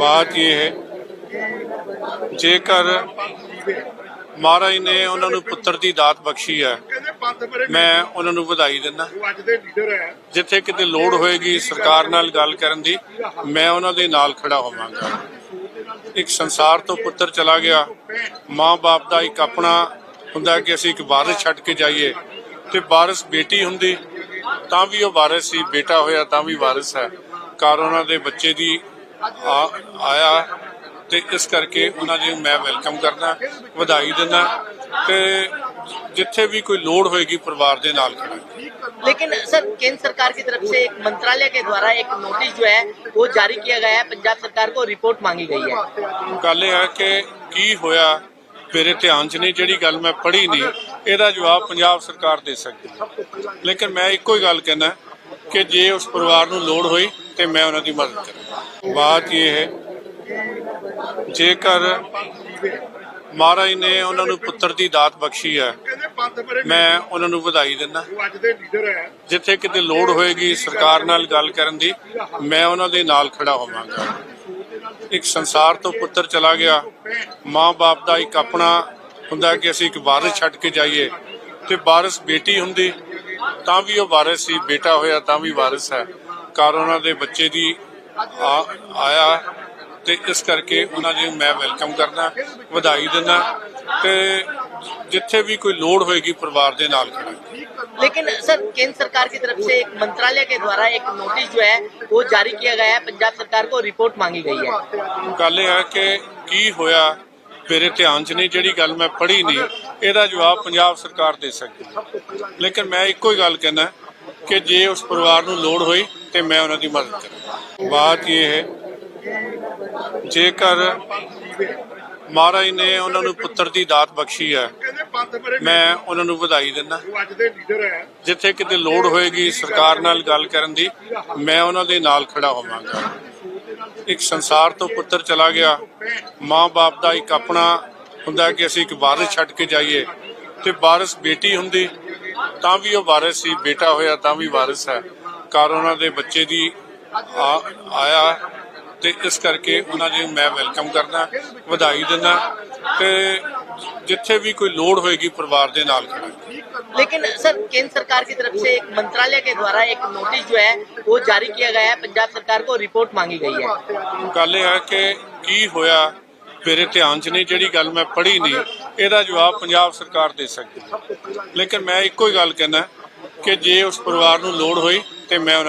ਬਾਤ ਇਹ ਹੈ, ਜੇਕਰ ਮਹਾਰਾਜ ਨੇ ਉਹਨਾਂ ਨੂੰ ਪੁੱਤਰ ਦੀ ਦਾਤ ਬਖਸ਼ੀ ਹੈ, ਮੈਂ ਉਹਨਾਂ ਨੂੰ ਵਧਾਈ ਦਿੰਦਾ। ਜਿੱਥੇ ਕਿਤੇ ਲੋੜ ਹੋਏਗੀ ਸਰਕਾਰ ਨਾਲ ਗੱਲ ਕਰਨ ਦੀ, ਮੈਂ ਉਹਨਾਂ ਦੇ ਨਾਲ ਖੜਾ ਹੋਵਾਂਗਾ। ਇੱਕ ਸੰਸਾਰ ਤੋਂ ਪੁੱਤਰ ਚਲਾ ਗਿਆ, ਮਾਂ-ਬਾਪ ਦਾ ਇੱਕ ਆਪਣਾ ਹੁੰਦਾ ਕਿ ਅਸੀਂ ਇੱਕ ਵਾਰਿਸ ਛੱਡ ਕੇ ਜਾਈਏ, ਤੇ ਵਾਰਿਸ ਬੇਟੀ ਹੁੰਦੀ, ਤਾਂ ਵੀ ਉਹ ਵਾਰਿਸ ਸੀ, ਬੇਟਾ ਹੋਇਆ ਤਾਂ ਵੀ ਵਾਰਿਸ ਹੈ। ਕਾਰ ਉਹਨਾਂ ਦੇ ਬੱਚੇ ਦੀ ਆਇਆ ਤੇ ਇਸ ਕਰਕੇ ਉਹਨਾਂ ਦੀ ਮੈਂ ਵੈਲਕਮ ਕਰਦਾ ਵਧਾਈ ਦਿੰਦਾ ਤੇ ਜਿੱਥੇ ਵੀ ਕੋਈ ਲੋੜ ਹੋਏਗੀ ਪਰਿਵਾਰ ਦੇ ਨਾਲ ਖੜਾ लेकिन सर केंद्र सरकार की तरफ से एक मंत्रालय के द्वारा एक नोटिस जो है वो जारी किया गया है पंजाब सरकार को रिपोर्ट मांगी गई है ਗੱਲ ਇਹ ਹੈ ਕਿ ਕੀ ਹੋਇਆ ਮੇਰੇ ਧਿਆਨ 'ਚ ਨਹੀਂ ਜਿਹੜੀ ਗੱਲ ਮੈਂ ਪੜ੍ਹੀ ਨਹੀਂ ਇਹਦਾ ਜਵਾਬ ਪੰਜਾਬ ਸਰਕਾਰ ਦੇ ਸਕਦੀ ਹੈ ਲੇਕਿਨ ਮੈਂ ਇੱਕੋ ਹੀ ਗੱਲ ਕਹਿਣਾ ਕਿ ਜੇ ਉਸ ਪਰਿਵਾਰ ਨੂੰ ਲੋੜ ਹੋਈ ਤੇ ਮੈਂ ਉਹਨਾਂ ਦੀ ਮਦਦ ਕਰਾਂਗਾ ਬਾਤ ਇਹ ਹੈ, ਜੇਕਰ ਮਹਾਰਾਜ ਨੇ ਉਹਨਾਂ ਨੂੰ ਪੁੱਤਰ ਦੀ ਦਾਤ ਬਖਸ਼ੀ ਹੈ, ਮੈਂ ਉਹਨਾਂ ਨੂੰ ਵਧਾਈ ਦਿੰਦਾ। ਜਿੱਥੇ ਕਿਤੇ ਲੋੜ ਹੋਏਗੀ ਸਰਕਾਰ ਨਾਲ ਗੱਲ ਕਰਨ ਦੀ, ਮੈਂ ਉਹਨਾਂ ਦੇ ਨਾਲ ਖੜਾ ਹੋਵਾਂਗਾ। ਇੱਕ ਸੰਸਾਰ ਤੋਂ ਪੁੱਤਰ ਚਲਾ ਗਿਆ, ਮਾਂ-ਬਾਪ ਦਾ ਇੱਕ ਆਪਣਾ ਹੁੰਦਾ ਕਿ ਅਸੀਂ ਇੱਕ ਵਾਰਿਸ ਛੱਡ ਕੇ ਜਾਈਏ, ਤੇ ਵਾਰਿਸ ਬੇਟੀ ਹੁੰਦੀ, ਤਾਂ ਵੀ ਉਹ ਵਾਰਿਸ ਸੀ ਬੇਟਾ ਹੋਇਆ, ਤਾਂ ਵੀ ਵਾਰਿਸ ਹੈ। ਕਾਰ ਉਹਨਾਂ ਦੇ ਬੱਚੇ ਦੀ ਆਇਆ ਤੇ ਇਸ ਕਰਕੇ ਉਹਨਾਂ ਦੀ ਮੈਂ ਵੈਲਕਮ ਕਰਦਾ ਵਧਾਈ ਦਿੰਦਾ ਤੇ ਜਿੱਥੇ ਵੀ ਕੋਈ ਲੋੜ ਹੋਏਗੀ ਪਰਿਵਾਰ ਦੇ ਨਾਲ ਖੜਾ लेकिन सर केंद्र सरकार की तरफ से एक मंत्रालय के द्वारा एक नोटिस जो है वो जारी किया गया है पंजाब सरकार को रिपोर्ट मांगी गई है ਗੱਲ ਇਹ ਹੈ ਕਿ ਕੀ ਹੋਇਆ ਮੇਰੇ ਧਿਆਨ 'ਚ ਨਹੀਂ ਜਿਹੜੀ ਗੱਲ ਮੈਂ ਪੜ੍ਹੀ ਨਹੀਂ ਇਹਦਾ ਜਵਾਬ ਪੰਜਾਬ ਸਰਕਾਰ ਦੇ ਸਕਦੀ ਹੈ ਲੇਕਿਨ ਮੈਂ ਇੱਕੋ ਹੀ ਗੱਲ ਕਹਿਣਾ ਕਿ ਜੇ ਉਸ ਪਰਿਵਾਰ ਨੂੰ ਲੋੜ ਹੋਈ ਤੇ ਮੈਂ ਉਹਨਾਂ ਦੀ ਮਦਦ ਕਰਾਂਗਾ ਬਾਤ ਇਹ ਹੈ, ਜੇਕਰ ਮਹਾਰਾਜ ਨੇ ਉਹਨਾਂ ਨੂੰ ਪੁੱਤਰ ਦੀ ਦਾਤ ਬਖਸ਼ੀ ਹੈ, ਮੈਂ ਉਹਨਾਂ ਨੂੰ ਵਧਾਈ ਦਿੰਦਾ। ਜਿੱਥੇ ਕਿਤੇ ਲੋੜ ਹੋਏਗੀ ਸਰਕਾਰ ਨਾਲ ਗੱਲ ਕਰਨ ਦੀ, ਮੈਂ ਉਹਨਾਂ ਦੇ ਨਾਲ ਖੜਾ ਹੋਵਾਂਗਾ। ਇੱਕ ਸੰਸਾਰ ਤੋਂ ਪੁੱਤਰ ਚਲਾ ਗਿਆ, ਮਾਂ-ਬਾਪ ਦਾ ਇੱਕ ਆਪਣਾ ਹੁੰਦਾ ਕਿ ਅਸੀਂ ਇੱਕ ਵਾਰਿਸ ਛੱਡ ਕੇ ਜਾਈਏ ਤੇ ਵਾਰਿਸ ਬੇਟੀ ਹੁੰਦੀ ਤਾਂ ਵੀ ਉਹ ਵਾਰਿਸ ਸੀ ਬੇਟਾ ਹੋਇਆ ਤਾਂ ਵੀ ਵਾਰਿਸ ਹੈ ਘਰ ਉਹਨਾਂ ਦੇ ਬੱਚੇ ਦੀ ਆ- ਆਇਆ ਤੇ ਇਸ ਕਰਕੇ ਉਹਨਾਂ ਦੀ ਮੈਂ ਵੈਲਕਮ ਕਰਦਾ ਵਧਾਈ ਦਿੰਦਾ ਤੇ ਜਿੱਥੇ ਵੀ ਕੋਈ ਲੋੜ ਹੋਏਗੀ ਪਰਿਵਾਰ ਦੇ ਨਾਲ ਖੜਾ लेकिन सर केंद्र सरकार की तरफ से एक मंत्रालय के द्वारा एक नोटिस जो है वो जारी किया गया है पंजाब सरकार को रिपोर्ट मांगी गई है ਗੱਲ ਇਹ ਹੈ ਕਿ ਕੀ ਹੋਇਆ ਮੇਰੇ ਧਿਆਨ 'ਚ ਨਹੀਂ ਜਿਹੜੀ ਗੱਲ ਮੈਂ ਪੜ੍ਹੀ ਨਹੀਂ ਇਹਦਾ ਜਵਾਬ ਪੰਜਾਬ ਸਰਕਾਰ ਦੇ ਸਕਦੀ ਹੈ। ਲੇਕਿਨ ਮੈਂ ਇੱਕੋ ਹੀ ਗੱਲ ਕਹਿੰਦਾ ਕਿ ਜੇ ਉਸ ਪਰਿਵਾਰ ਨੂੰ ਲੋੜ ਹੋਈ ਤੇ ਮੈਂ ਉਹਨਾਂ